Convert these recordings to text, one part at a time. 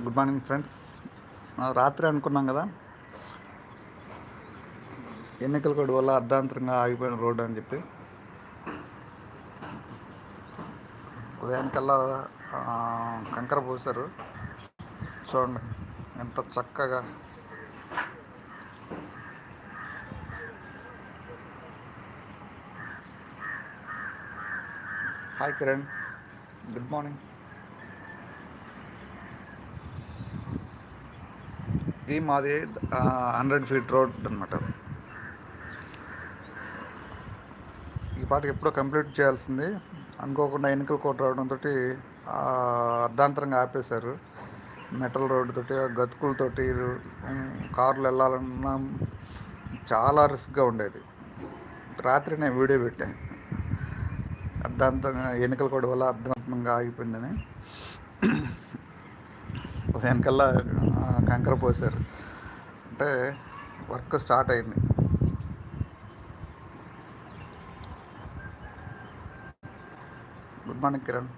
Good morning friends. రాత్రి అనుకున్నాం కదా. ఎన్నికల కోడ్ వల్ల అర్ధాంతరంగా ఆగిపోయిన రోడ్డు అని చెప్పి. ఉదయానికల్లా కంకర పోసారు చూడండి ఎంత చక్కగా. Hi Kiran good morning. ఇది మాది హండ్రెడ్ ఫీట్ రోడ్ అనమాట ఈ పాటకి ఎప్పుడో కంప్లీట్ చేయాల్సింది. అనుకోకుండా ఎన్నికల కోట రావడంతో అర్ధాంతరంగా ఆపేశారు. మెటల్ రోడ్డు తోటి గతుకులతోటి కార్లు వెళ్ళాలన్నా చాలా రిస్క్గా ఉండేది. రాత్రి నేను వీడియో పెట్టాను అర్ధాంతంగా ఎన్నికల కోడ్ వల్ల అర్ధాంతంగా ఆగిపోయిందని. ఉదయానికల్లా కంకర పోసారు అంటే వర్క్ స్టార్ట్ అయింది. Good morning Kiran.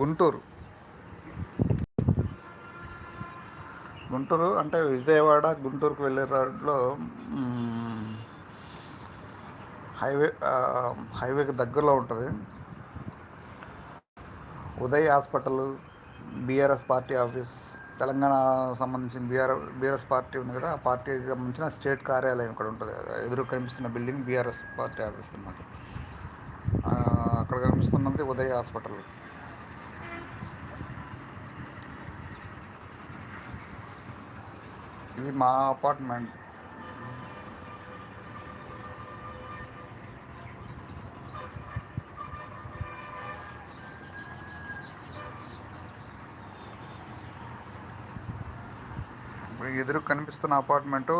Guntur. Guntur అంటే విజయవాడ గుంటూరుకు వెళ్ళే రోడ్లో హైవే హైవేకి దగ్గరలో ఉంటుంది. Uday hospital BRS party office Telangana సంబంధించిన బీఆర్ బీఆర్ఎస్ పార్టీ ఉంది కదా ఆ పార్టీకి సంబంధించిన స్టేట్ కార్యాలయం ఇక్కడ ఉంటుంది. ఎదురు కనిపిస్తున్న బిల్డింగ్ బీఆర్ఎస్ పార్టీ ఆఫీస్ అనమాట అక్కడ కనిపిస్తున్నది ఉదయ్ హాస్పిటల్. ఇది మా అపార్ట్మెంట్. ఇప్పుడు ఎదురు కనిపిస్తున్న apartment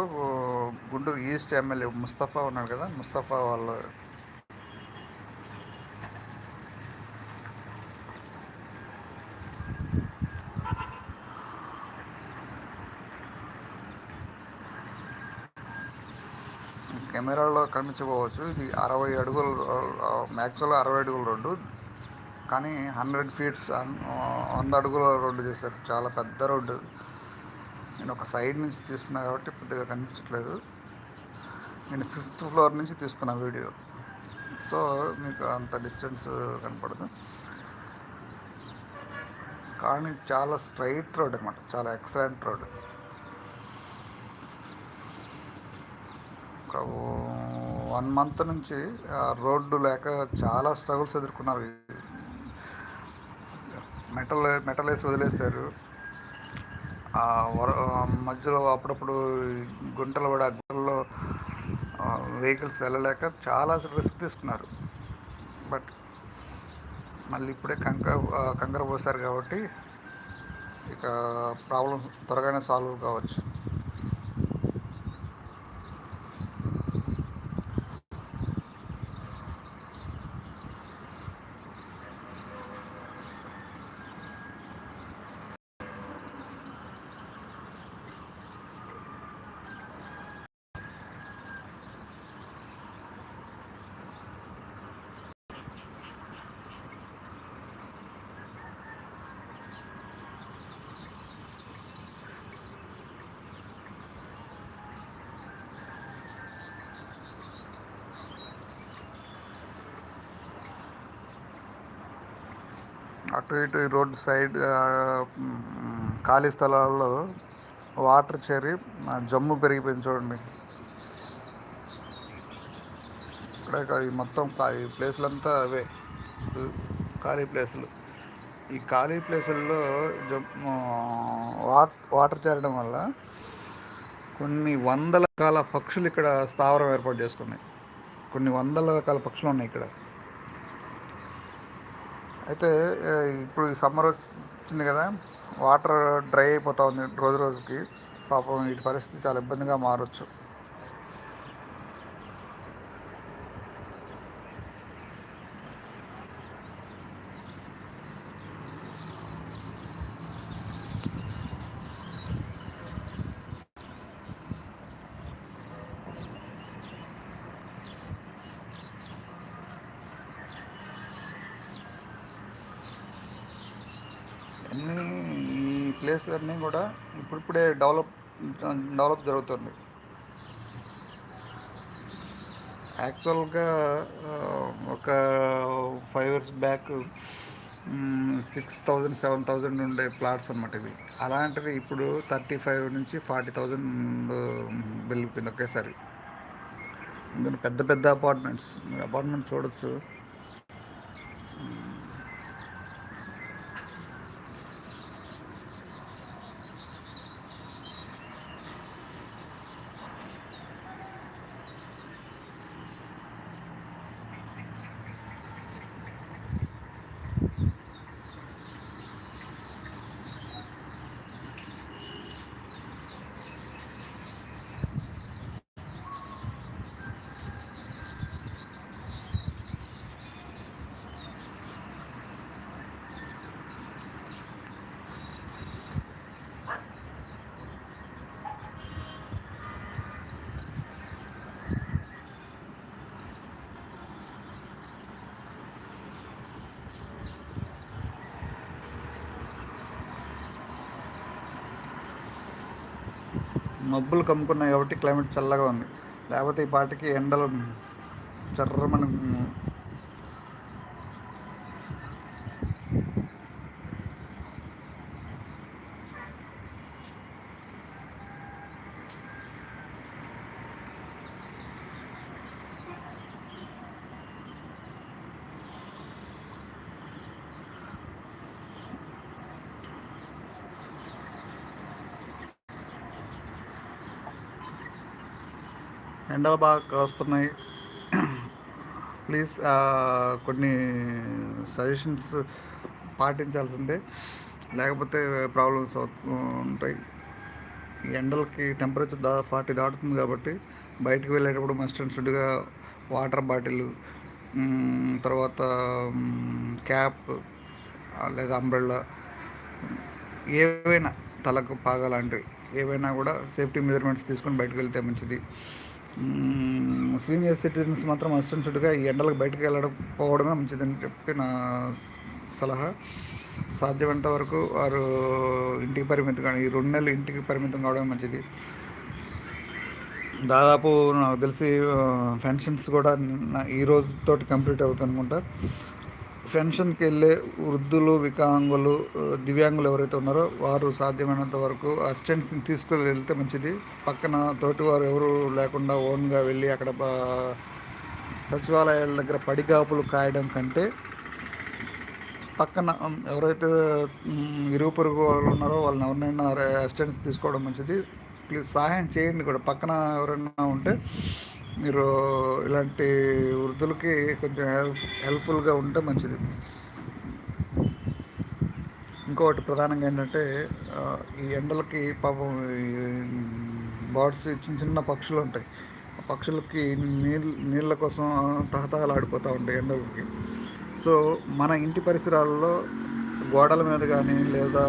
Guntur east MLA Mustafa ఉన్నాడు కదా ముస్తఫా వాళ్ళ కెమెరాలో కనిపించకపోవచ్చు. ఇది అరవై అడుగులు మ్యాక్చువల్ అరవై అడుగులు రోడ్డు. కానీ హండ్రెడ్ ఫీట్స్ వంద అడుగుల రోడ్డు చేశారు. చాలా పెద్ద రోడ్డు. నేను ఒక సైడ్ నుంచి తీస్తున్నా కాబట్టి పెద్దగా కనిపించట్లేదు. నేను ఫిఫ్త్ ఫ్లోర్ నుంచి తీస్తున్నా వీడియో. సో మీకు అంత డిస్టెన్స్ కనపడదు. కానీ చాలా స్ట్రైట్ రోడ్ అనమాట చాలా ఎక్సలెంట్ రోడ్. ఒక వన్ మంత్ నుంచి రోడ్డు లేక చాలా స్ట్రగుల్స్ ఎదుర్కొన్నారు. మెటల్ మెటల్ వేసి వదిలేశారు. మధ్యలో అప్పుడప్పుడు గుంటలు పడి ఆ గుంటల్లో వెహికల్స్ వెళ్ళలేక చాలా రిస్క్ తీసుకున్నారు. బట్ మళ్ళీ ఇప్పుడే కంక కంకర పోసారు కాబట్టి ఇక ప్రాబ్లం త్వరగానే సాల్వ్ కావచ్చు. అటు ఇటు రోడ్ సైడ్ ఖాళీ స్థలాల్లో వాటర్ చేరి జమ్ము పెరిగిపోయింది చూడండి. ఇక్కడ ఈ మొత్తం ఈ ప్లేసులంతా అవే. ఖాళీ ప్లేసులు. ఈ ఖాళీ ప్లేసుల్లో వాటర్ చేరడం వల్ల కొన్ని వందల రకాల పక్షులు ఇక్కడ స్థావరం ఏర్పాటు చేసుకున్నాయి. కొన్ని వందల రకాల పక్షులు ఉన్నాయి ఇక్కడ. అయితే ఇప్పుడు ఈ సమ్మర్ వచ్చింది కదా వాటర్ డ్రై అయిపోతూ ఉంది రోజు రోజుకి. పాపం వీటి పరిస్థితి చాలా ఇబ్బందిగా మారచ్చు. ప్లేస్ అన్నీ కూడా ఇప్పుడిప్పుడే డెవలప్ డెవలప్ జరుగుతుంది. యాక్చువల్గా ఒక five years back six thousand seven thousand ఉండే ప్లాట్స్ అనమాట ఇవి. అలాంటివి ఇప్పుడు థర్టీ ఫైవ్ నుంచి ఫార్టీ థౌజండ్ వెళ్ళిపోయింది ఒకేసారి. పెద్ద పెద్ద అపార్ట్మెంట్స్. అపార్ట్మెంట్ చూడొచ్చు. మబ్బులు కమ్ముకున్నాయి కాబట్టి క్లైమేట్ చల్లగా ఉంది. లేకపోతే ఈ పాటికి ఎండలు చర్రమని ఎండలు బాగా వస్తున్నాయి. ప్లీజ్ కొన్ని సజెషన్స్ పాటించాల్సిందే. లేకపోతే ప్రాబ్లమ్స్ ఉంటాయి. ఎండలకి టెంపరేచర్ దా ఫార్టీ దాటుతుంది కాబట్టి బయటకు వెళ్ళేటప్పుడు మస్ట్ అండ్ షుడ్గా వాటర్ బాటిల్ తర్వాత క్యాప్ లేదా అంబ్రెల్లా ఏవైనా తలకు పాగా లాంటివి ఏవైనా కూడా సేఫ్టీ మెజర్మెంట్స్ తీసుకొని బయటకు వెళ్తే మంచిది. సీనియర్ సిటిజన్స్ మాత్రం అసిస్టెంట్గా ఈ ఎండలకు బయటకు వెళ్ళడం పోవడమే మంచిదని చెప్పి నా సలహా. సాధ్యమైనంత వరకు వారు ఇంటికి పరిమితం కానీ ఈ రెండు నెలలు ఇంటికి పరిమితం కావడం మంచిది. దాదాపు నాకు తెలిసి పెన్షన్స్ కూడా ఈ రోజుతోటి కంప్లీట్ అవుతుంది అనుకుంటా పెన్షన్కి వెళ్ళే వృద్ధులు వికలాంగులు దివ్యాంగులు ఎవరైతే ఉన్నారో వారు సాధ్యమైనంత వరకు అసిస్టెంట్స్ని తీసుకుని వెళ్తే మంచిది. పక్కన తోటి వారు ఎవరు లేకుండా ఓన్గా వెళ్ళి అక్కడ సచివాలయాల దగ్గర పడిగాపులు కాయడం కంటే పక్కన ఎవరైతే ఇరుగు పొరుగు వాళ్ళు ఉన్నారో వాళ్ళని ఎవరినైనా అసిస్టెంట్స్ తీసుకోవడం మంచిది. ప్లీజ్ సహాయం చేయండి కూడా. పక్కన ఎవరైనా ఉంటే మీరు ఇలాంటి వృద్ధులకి కొంచెం హెల్ప్ హెల్ప్ఫుల్గా ఉంటే మంచిది. ఇంకొకటి ప్రధానంగా ఏంటంటే ఈ ఎండలకి పాపం బర్డ్స్ చిన్న చిన్న పక్షులు ఉంటాయి. పక్షులకి నీళ్ళు నీళ్ళ కోసం తహతహలాడిపోతూ ఉంటాయి ఎండలకి. సో మన ఇంటి పరిసరాల్లో గోడల మీద కానీ లేదా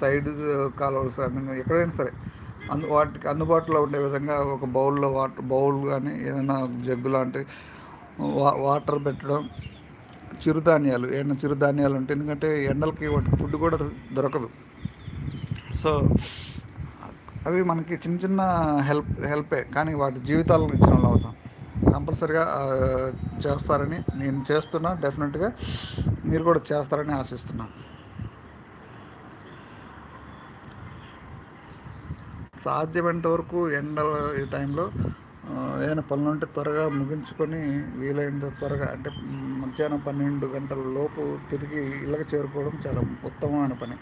సైడ్ కాలువలు కానీ ఎక్కడైనా సరే అందు వాటికి అందుబాటులో ఉండే విధంగా ఒక బౌల్లో వాటర్ బౌల్ కానీ ఏదైనా జగ్గు లాంటి వా వాటర్ పెట్టడం చిరుధాన్యాలు ఏమైనా చిరుధాన్యాలు ఉంటాయి ఎందుకంటే ఎండలకి వాటికి ఫుడ్ కూడా దొరకదు. సో అవి మనకి చిన్న చిన్న హెల్ప్ హెల్పే కానీ వాటి జీవితాలను ఇచ్చిన వాళ్ళు అవుతాం. కంపల్సరిగా చేస్తారని నేను చేస్తున్నా డెఫినెట్గా మీరు కూడా చేస్తారని ఆశిస్తున్నాను సాధ్యమైనంత వరకు ఎండ ఈ టైంలో ఏదైనా పనులు ఉంటే త్వరగా ముగించుకొని వీలైనంత త్వరగా అంటే మధ్యాహ్నం పన్నెండు గంటల లోపు తిరిగి ఇళ్ళకి చేరుకోవడం చాలా ఉత్తమమైన పని.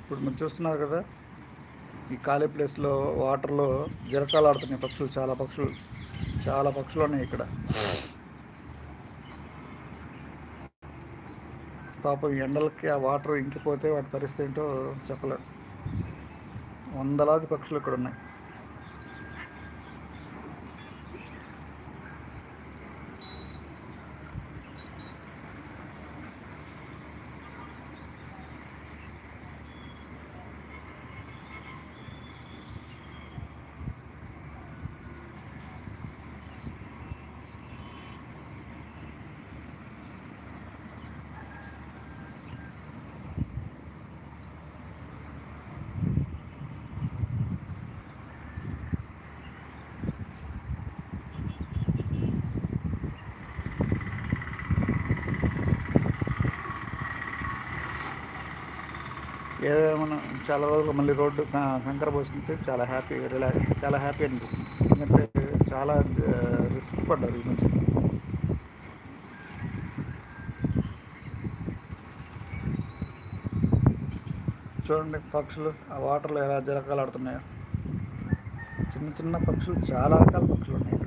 ఇప్పుడు మీరు చూస్తున్నారు కదా ఈ ఖాళీ ప్లేస్లో వాటర్లో జరకాలు ఆడుతున్నాయి పక్షులు చాలా పక్షులు చాలా పక్షులు ఉన్నాయి ఇక్కడ. పాపం ఎండలకి ఆ వాటర్ ఇంకిపోతే వాటి పరిస్థితి ఏంటో చెప్పలేం. వందలాది పక్షులు ఇక్కడ ఉన్నాయి. చాలా రోజులు మళ్ళీ రోడ్డు కంకర పోసింది చాలా హ్యాపీ రిలాక్స్ చాలా హ్యాపీ అనిపిస్తుంది. ఎందుకంటే చాలా రిస్క్ పడ్డారు ఈ మధ్య. చూడండి పక్షులు ఆ వాటర్లో ఎలా జలకాలాడుతున్నాయో చిన్న చిన్న పక్షులు చాలా రకాల పక్షులు ఉన్నాయి.